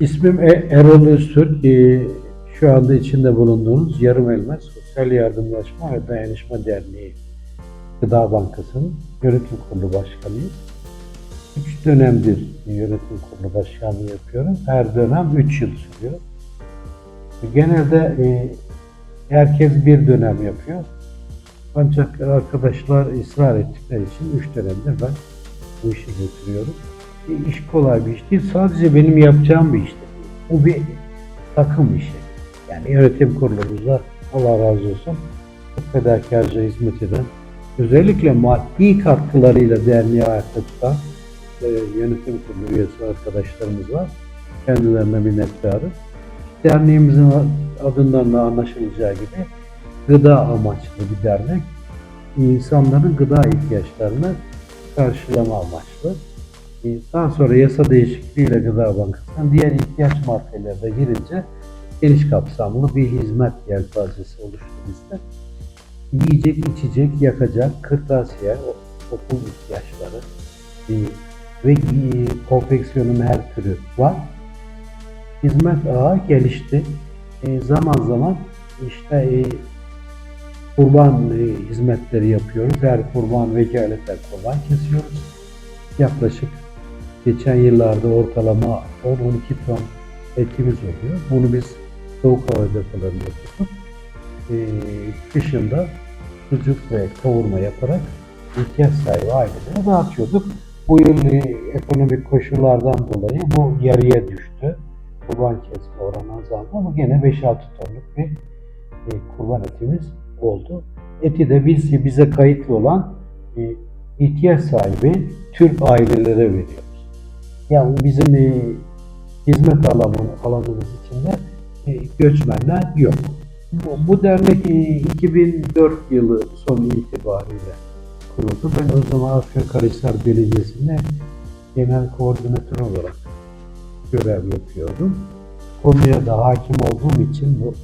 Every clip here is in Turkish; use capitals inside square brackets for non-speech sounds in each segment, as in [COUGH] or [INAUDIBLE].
İsmim E- Erol Öztürk. Ee, Şu anda içinde bulunduğunuz Yarım Elmas Sosyal Yardımlaşma ve Dayanışma Derneği Gıda Bankası'nın yönetim kurulu başkanıyım. Üç dönemdir yönetim kurulu başkanlığı yapıyorum. Her dönem üç yıl sürüyor. Genelde e, herkes bir dönem yapıyor. Ancak arkadaşlar ısrar ettikleri için üç dönemdir ben bu işi götürüyorum. İş kolay bir iş değil. Sadece benim yapacağım bir iş değil. Bu bir takım işi. Yani yönetim kurulumuzda Allah razı olsun çok fedakarca hizmet eden, özellikle maddi katkılarıyla derneği ayakta tutan e, yönetim kurulu üyesi arkadaşlarımız var. Kendilerine minnettarım. Derneğimizin adından da anlaşılacağı gibi gıda amaçlı bir dernek. İnsanların gıda ihtiyaçlarını karşılama amaçlı. E, Daha sonra yasa değişikliğiyle Gıda Bankası'nın diğer ihtiyaç maddeleri de girince geniş kapsamlı bir hizmet yelpazesi oluştu bizde. Yiyecek, içecek, yakacak, kırtasiye, okul ihtiyaçları e, ve e, konfeksiyonun her türü var. Hizmet ağı gelişti. E, zaman zaman işte kurban hizmetleri yapıyoruz. Her kurban vekaletle kurban kesiyoruz. Yaklaşık geçen yıllarda ortalama 10-12 ton etimiz oluyor. Bunu biz soğuk hava depolarında tutup e, kışında sucuk ve kavurma yaparak ihtiyaç sahibi ailelere dağıtıyorduk. Bu yıl e, ekonomik koşullardan dolayı bu yarıya düştü. Kurban kesme oranı azaldı ama gene 5-6 tonluk bir e, kurban etimiz oldu. Eti de biz bize kayıtlı olan e, ihtiyaç sahibi Türk ailelere veriyoruz. Yani bizim e, hizmet alanı, alanımız içinde e, göçmenler yok. Bu, bu dernek e, 2004 yılı sonu itibariyle kuruldu. Ben o zaman Afyonkarahisar Belediyesi'nde genel koordinatör olarak görev yapıyordum. Konuya da hakim olduğum için bu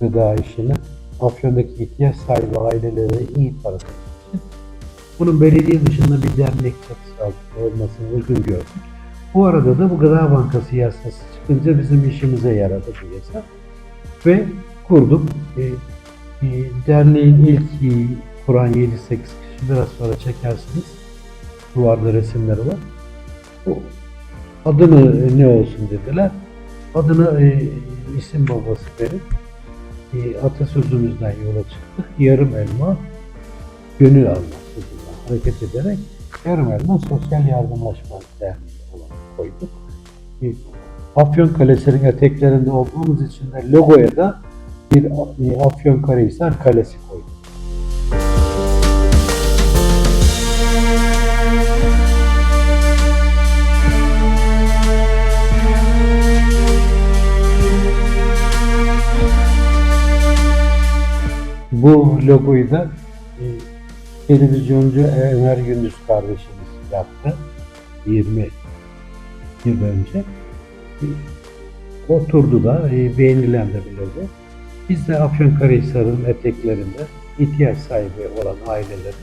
gıda işini Afyon'daki ihtiyaç sahibi ailelere iyi tanıtmak için bunun belediye dışında bir dernek çatısı altında olmasını uygun gördük. Bu arada da bu Gıda Bankası yasası çıkınca bizim işimize yaradı bu yasa. Ve kurduk. E, e, derneğin ilk e, kuran 7-8 kişi biraz sonra çekersiniz. Duvarda resimleri var. Bu adını ne olsun dediler. Adını e, isim babası verip e, atasözümüzden yola çıktık. Yarım elma gönül alması hareket ederek yarım elma sosyal yardımlaşma derneği koyduk. E, Afyon Kalesi'nin eteklerinde olduğumuz için de logoya da bir Afyon Karahisar Kalesi koyduk. Bu logoyu da e, televizyoncu Ömer Gündüz kardeşimiz yaptı. 20 yıl önce. E, Oturdu da e, beğenilen de. Biz de Afyonkarahisar'ın eteklerinde ihtiyaç sahibi olan ailelerin,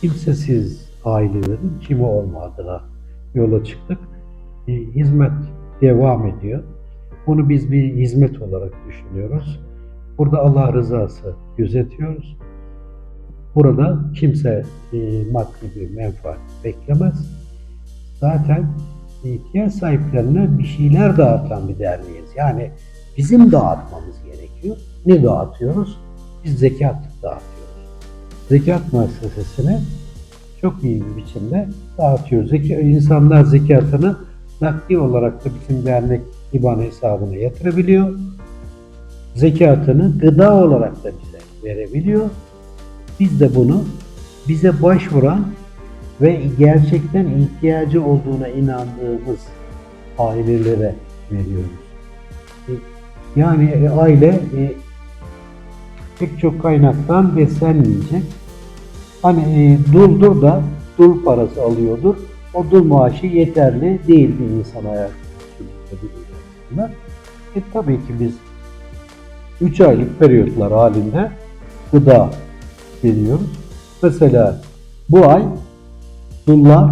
kimsesiz ailelerin kimi olmadığına yola çıktık. E, hizmet devam ediyor. Bunu biz bir hizmet olarak düşünüyoruz. Burada Allah rızası gözetiyoruz. Burada kimse e, maddi bir menfaat beklemez. Zaten ihtiyaç sahiplerine bir şeyler dağıtan bir derneğiz. Yani bizim dağıtmamız gerekiyor. Ne dağıtıyoruz? Biz zekat dağıtıyoruz. Zekat müessesesine çok iyi bir biçimde dağıtıyoruz. Zeka, insanlar zekatını nakdi olarak da bizim dernek IBAN hesabına yatırabiliyor zekatını gıda olarak da bize verebiliyor. Biz de bunu bize başvuran ve gerçekten ihtiyacı olduğuna inandığımız ailelere veriyoruz. E, Yani e, aile e, pek çok kaynaktan beslenmeyecek. Hani duldur da dul parası alıyordur. O dul maaşı yeterli değil bir insan sürdürebilmek. E tabii ki biz 3 aylık periyotlar halinde gıda veriyoruz. Mesela bu ay dullar,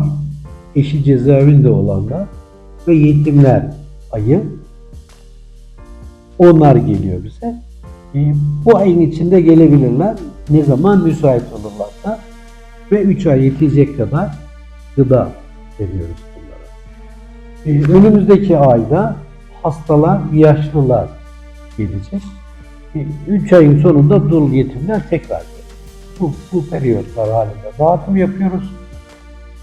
eşi cezaevinde olanlar ve yetimler ayı. Onlar geliyor bize. E, bu ayın içinde gelebilirler. Ne zaman müsait olurlarsa. Ve 3 ay yetecek kadar gıda veriyoruz bunlara. E, önümüzdeki ayda hastalar, yaşlılar gelecek. 3 ayın sonunda dul yetimler tekrar gelecek. Bu, bu periyotlar halinde dağıtım yapıyoruz.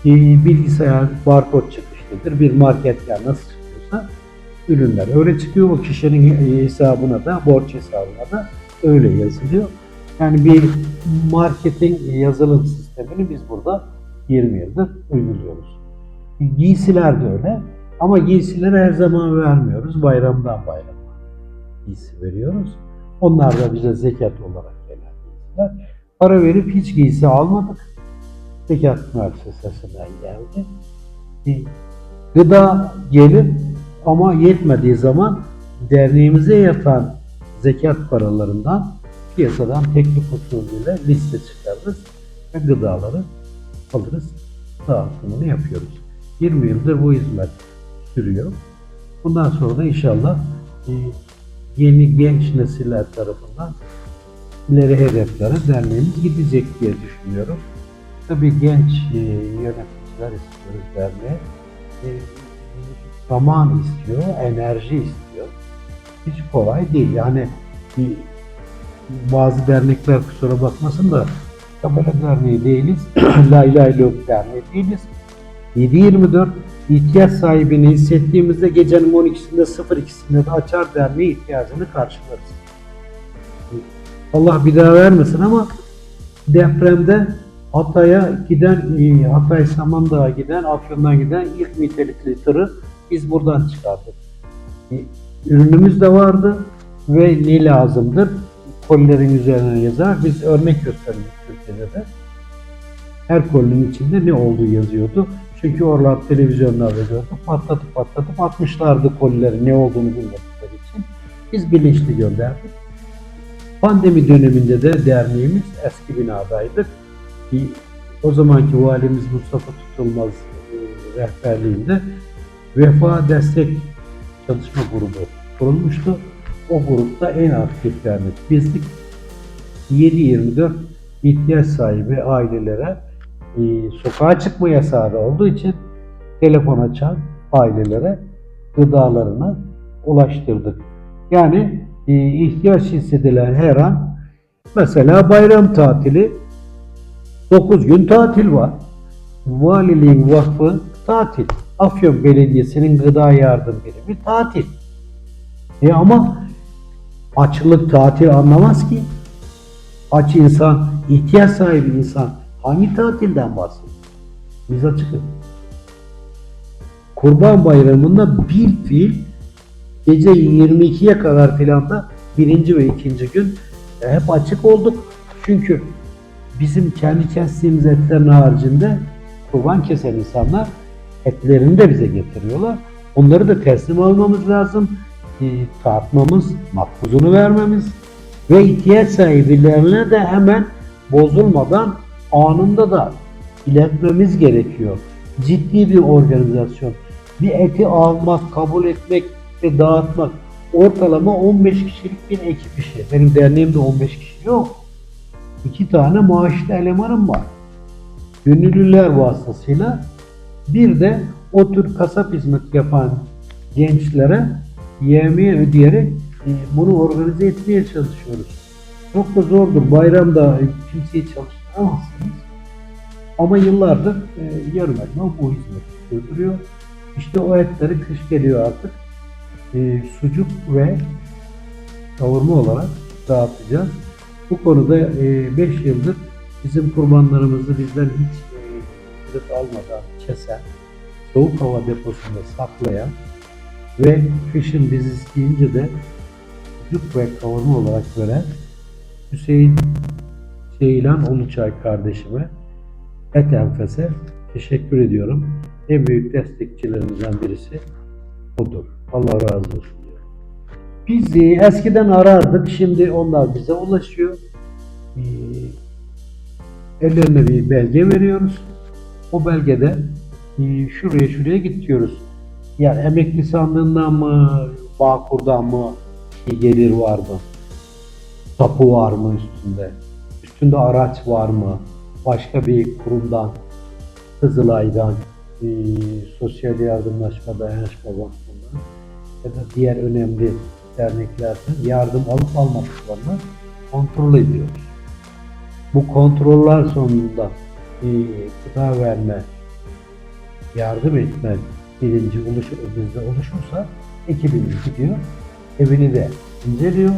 E, bilgisayar barkod çıkışlıdır. Bir marketten nasıl çıkıyorsa ürünler öyle çıkıyor. O kişinin hesabına da, borç hesabına da öyle yazılıyor. Yani bir marketing yazılım sistemini biz burada 20 yıldır uyguluyoruz. Giysiler de öyle. Ama giysileri her zaman vermiyoruz. Bayramdan bayrama giysi veriyoruz. Onlar da bize zekat olarak gelen giysiler. Para verip hiç giysi almadık. Zekat müessesesinden geldi. Bir Gıda gelir ama yetmediği zaman derneğimize yatan zekat paralarından piyasadan teklif usulüyle liste çıkarırız ve gıdaları alırız, dağıtımını yapıyoruz. 20 yıldır bu hizmet sürüyor. Bundan sonra da inşallah e, yeni genç nesiller tarafından ileri hedeflere derneğimiz gidecek diye düşünüyorum. Tabii genç e, yöneticiler istiyoruz derneğe. E, zaman istiyor, enerji istiyor. Hiç kolay değil. Yani bir, bazı dernekler kusura bakmasın da Kabala Derneği değiliz, [CLEARS THROAT] Lay Lay Lok Derneği değiliz. 7-24 ihtiyaç sahibini hissettiğimizde gecenin 12'sinde 02'sinde de açar derneği ihtiyacını karşılarız. Allah bir daha vermesin ama depremde Hatay'a giden, e, Hatay Samandağ'a giden, Afyon'dan giden ilk nitelikli tırı biz buradan çıkardık. E, Ürünümüz de vardı ve ne lazımdır? Kolilerin üzerine yazar. Biz örnek gösterdik Türkiye'de de. Her kolinin içinde ne olduğu yazıyordu. Çünkü oralar televizyonlarda gördük. Patlatıp patlatıp atmışlardı kolileri ne olduğunu bilmedikleri için. Biz bilinçli gönderdik. Pandemi döneminde de derneğimiz eski binadaydık. Bir- O zamanki valimiz Mustafa Tutulmaz e, rehberliğinde Vefa Destek Çalışma Grubu kurulmuştu. O grupta en aktif dernek bizdik. 7-24 ihtiyaç sahibi ailelere e, sokağa çıkma yasağı olduğu için telefon açan ailelere gıdalarını ulaştırdık. Yani e, ihtiyaç hissedilen her an mesela bayram tatili 9 gün tatil var. Valiliğin vakfı tatil. Afyon Belediyesi'nin gıda yardım birimi tatil. E ama açlık tatil anlamaz ki. Aç insan, ihtiyaç sahibi insan hangi tatilden bahsediyor? Biz açıkız. Kurban Bayramı'nda bir fiil gece 22'ye kadar filan da birinci ve ikinci gün e, hep açık olduk. Çünkü bizim kendi kestiğimiz etlerin haricinde kurban kesen insanlar etlerini de bize getiriyorlar. Onları da teslim almamız lazım. E, tartmamız, makbuzunu vermemiz ve ihtiyaç sahiplerine de hemen bozulmadan anında da iletmemiz gerekiyor. Ciddi bir organizasyon. Bir eti almak, kabul etmek ve dağıtmak ortalama 15 kişilik bir ekip işi. Benim derneğimde 15 kişi yok. İki tane maaşlı elemanım var. Gönüllüler vasıtasıyla bir de o tür kasap hizmet yapan gençlere yemeği ödeyerek e, bunu organize etmeye çalışıyoruz. Çok da zordur. Bayramda kimseyi çalıştıramazsınız. Ama yıllardır e, yarım elma bu hizmeti sürdürüyor. İşte o etleri kış geliyor artık. E, sucuk ve kavurma olarak dağıtacağız. Bu konuda 5 yıldır bizim kurbanlarımızı bizden hiç e, ücret almadan kesen, soğuk hava deposunda saklayan ve kışın biz isteyince de sucuk ve kavurma olarak veren Hüseyin Ceylan Uluçay kardeşime Et Enfes'e teşekkür ediyorum. En büyük destekçilerimizden birisi odur. Allah razı olsun. Biz eskiden arardık, şimdi onlar bize ulaşıyor. E, ellerine bir belge veriyoruz. O belgede e, şuraya şuraya git diyoruz. Yani emekli sandığından mı, Bağkur'dan mı bir gelir var mı? Tapu var mı üstünde? Üstünde araç var mı? Başka bir kurumdan, Kızılay'dan, e, Sosyal Yardımlaşma Dayanışma Vakfı'ndan ya da diğer önemli derneklerden yardım alıp almadıklarını kontrol ediyoruz. Bu kontroller sonunda e, gıda verme, yardım etme bilinci oluşur, bizde oluşursa ekibimiz gidiyor, evini de inceliyor,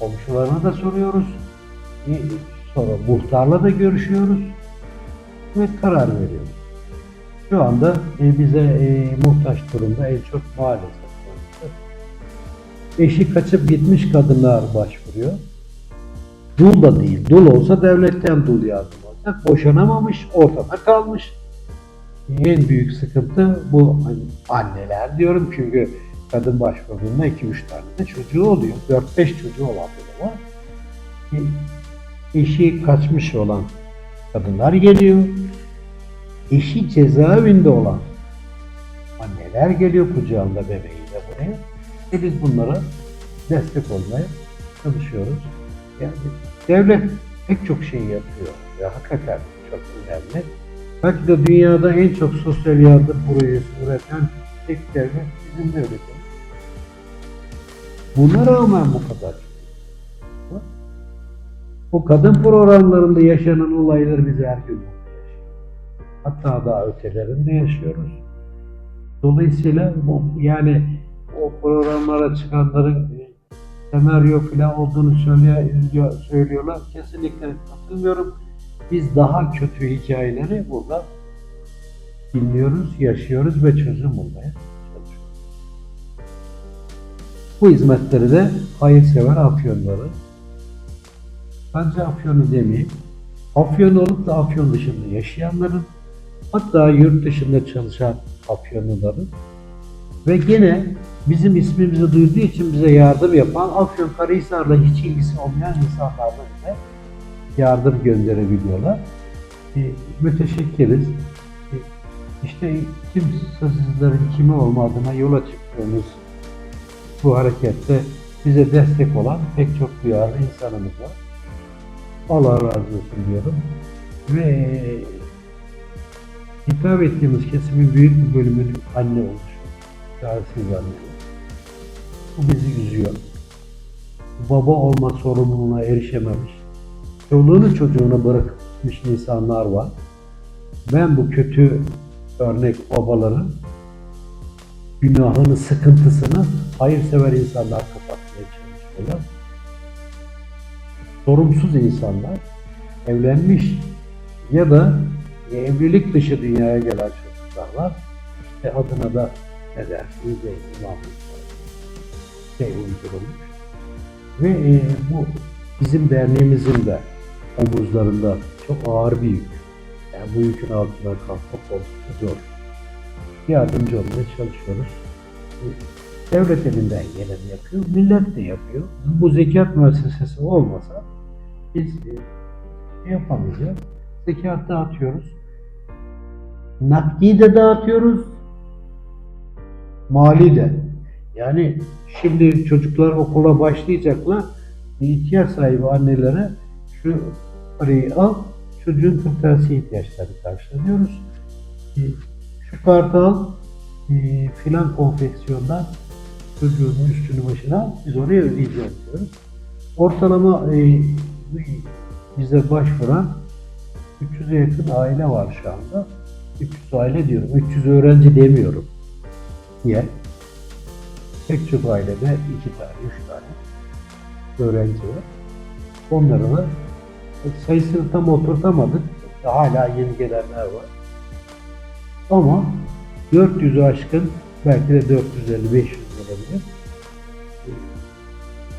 komşularına da soruyoruz, e, sonra muhtarla da görüşüyoruz ve karar veriyoruz. Şu anda e, bize muhtaç durumda en çok maalesef. Eşi kaçıp gitmiş kadınlar başvuruyor. Dul da değil. Dul olsa devletten dul yardım alacak. Boşanamamış, ortada kalmış. En büyük sıkıntı bu anneler diyorum çünkü kadın başvurduğunda 2-3 tane de çocuğu oluyor. 4-5 çocuğu olan bile var. E, Eşi kaçmış olan kadınlar geliyor. Eşi cezaevinde olan anneler geliyor kucağında bebeğiyle buraya. E biz bunlara destek olmaya çalışıyoruz. Yani devlet pek çok şey yapıyor ve hakikaten çok önemli. Belki de dünyada en çok sosyal yardım projesi üreten tek devlet bizim devletimiz. Buna rağmen bu kadar. Bu kadın programlarında yaşanan olaylar bize her gün. Hatta daha ötelerinde yaşıyoruz. Dolayısıyla bu yani o programlara çıkanların e, senaryo falan olduğunu söylüyor, söylüyorlar. Kesinlikle katılmıyorum. Biz daha kötü hikayeleri burada dinliyoruz, yaşıyoruz ve çözüm bulmaya çalışıyoruz. Bu hizmetleri de hayırsever afyonları, bence afyonu demeyeyim, afyon olup da afyon dışında yaşayanların, hatta yurt dışında çalışan afyonluların ve gene bizim ismimizi duyduğu için bize yardım yapan Afyonkarahisar'la hiç ilgisi olmayan insanlarla bize yardım gönderebiliyorlar. E, müteşekkiriz. E, işte kimsesizlerin kimi olmadığına yola çıktığımız bu harekette bize destek olan pek çok duyarlı insanımız var. Allah razı olsun diyorum. Ve hitap ettiğimiz kesimin büyük bir bölümünün anne oluşu. Çaresiz anneler. Bu bizi üzüyor. Baba olma sorumluluğuna erişememiş. Çoluğunu çocuğuna bırakmış insanlar var. Ben bu kötü örnek babaların günahını, sıkıntısını hayırsever insanlar kapatmaya çalışıyorlar. Sorumsuz insanlar, evlenmiş ya da evlilik dışı dünyaya gelen çocuklar var. İşte adına da ne dersiniz de imamlık şey uydurulmuş. Ve e, bu bizim derneğimizin de omuzlarında çok ağır bir yük. Yani bu yükün altına kalkmak oldukça zor. Yardımcı olmaya çalışıyoruz. E, Devlet elinden geleni yapıyor, millet de yapıyor. Bu zekat müessesesi olmasa biz e, yapamayacağız. Zekat dağıtıyoruz. Nakdi de dağıtıyoruz. Mali de. Yani şimdi çocuklar okula başlayacaklar. ihtiyaç sahibi annelere şu parayı al, çocuğun kırtasiye ihtiyaçlarını karşılıyoruz. E, Şu kartı al, e, filan konfeksiyondan çocuğun üstünü başına biz oraya ödeyeceğiz diyoruz. Ortalama e, bize başvuran 300'e yakın aile var şu anda. 300 aile diyorum, 300 öğrenci demiyorum. Niye? Pek çok ailede iki tane, üç tane öğrenci var. Onlara da sayısını tam oturtamadık. Hala yeni gelenler var. Ama 400'ü aşkın belki de 450-500 olabilir.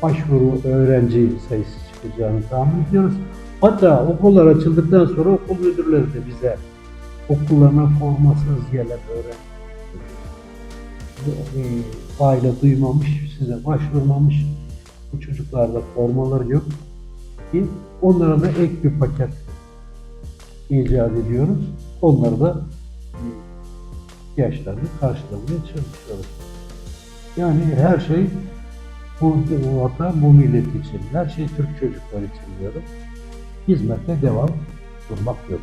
Başvuru öğrenci sayısı çıkacağını tahmin ediyoruz. Hatta okullar açıldıktan sonra okul müdürleri de bize okullarına formasız gelen öğrenci e, aile duymamış, size başvurmamış. Bu çocuklarda formaları yok. Ki onlara da ek bir paket icat ediyoruz. Onları da ihtiyaçlarını karşılamaya çalışıyoruz. Yani her şey bu vatan, bu millet için, her şey Türk çocuklar için diyorum. Hizmete devam, durmak yok.